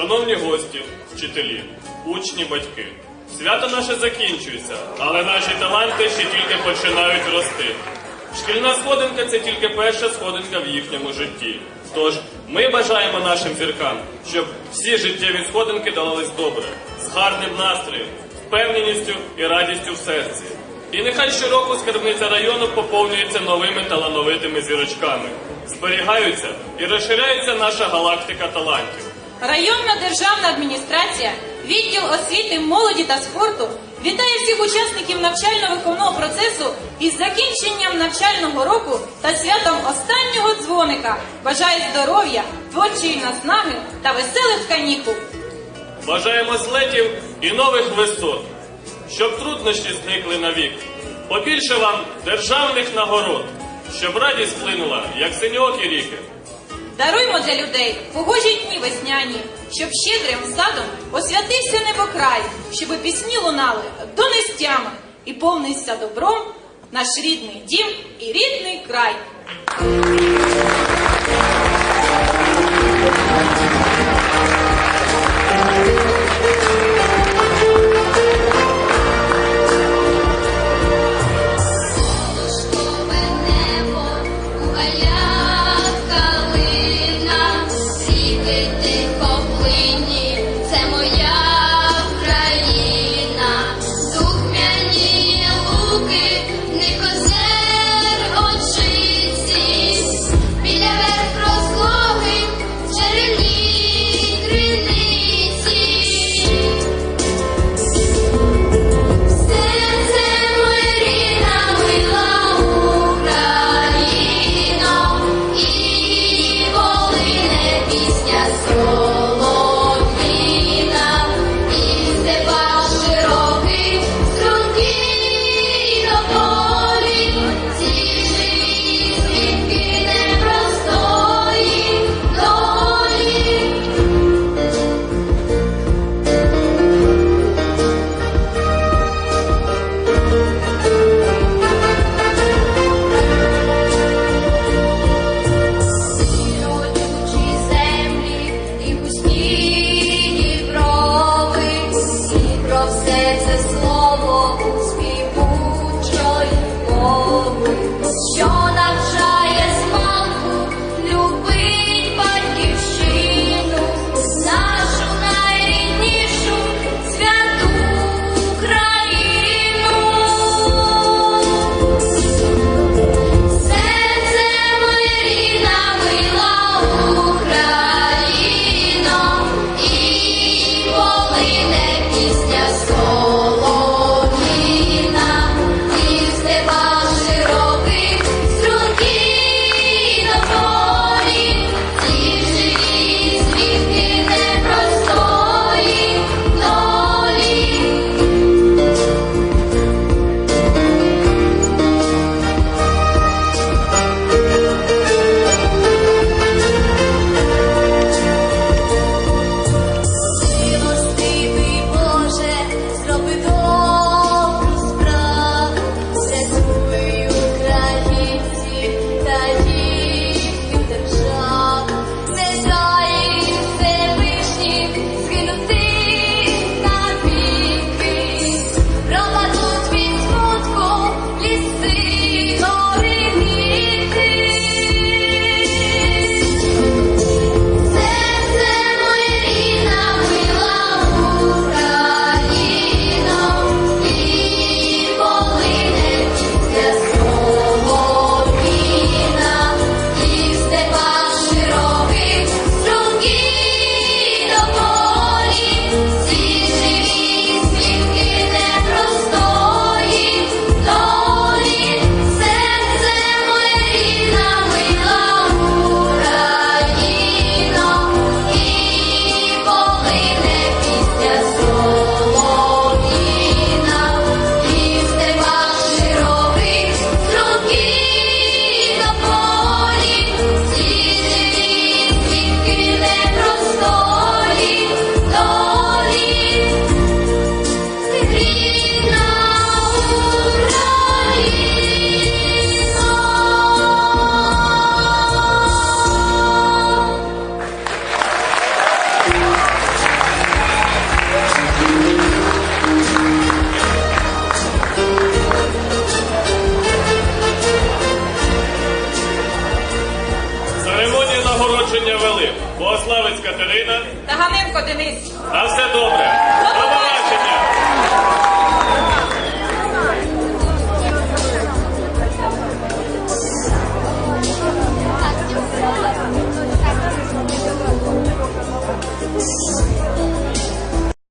Шановні гості, вчителі, учні, батьки. Свято наше закінчується, але наші таланти ще тільки починають рости. Шкільна сходинка це тільки перша сходинка в їхньому житті. Тож ми бажаємо нашим зіркам, щоб всі життєві сходинки давались добре, з гарним настроєм, впевненістю і радістю в серці. І нехай щороку скарбниця району поповнюється новими талановитими зірочками, зберігаються і розширяється наша галактика талантів. Районна державна адміністрація, відділ освіти, молоді та спорту вітає всіх учасників навчально-виховного процесу із закінченням навчального року та святом останнього дзвоника. Бажає здоров'я, творчої наснаги та веселих канікул. Бажаємо злетів і нових висот, щоб труднощі зникли навік. Побільше вам державних нагород, щоб радість вплинула, як синьоокі ріки. Даруймо для людей погожі дні весняні, щоб щедрим садом освятився небокрай, щоби пісні лунали до нестями і повнився добром наш рідний дім і рідний край. Засідання вели Богославець Катерина. Таганенко Денис. На все добре. До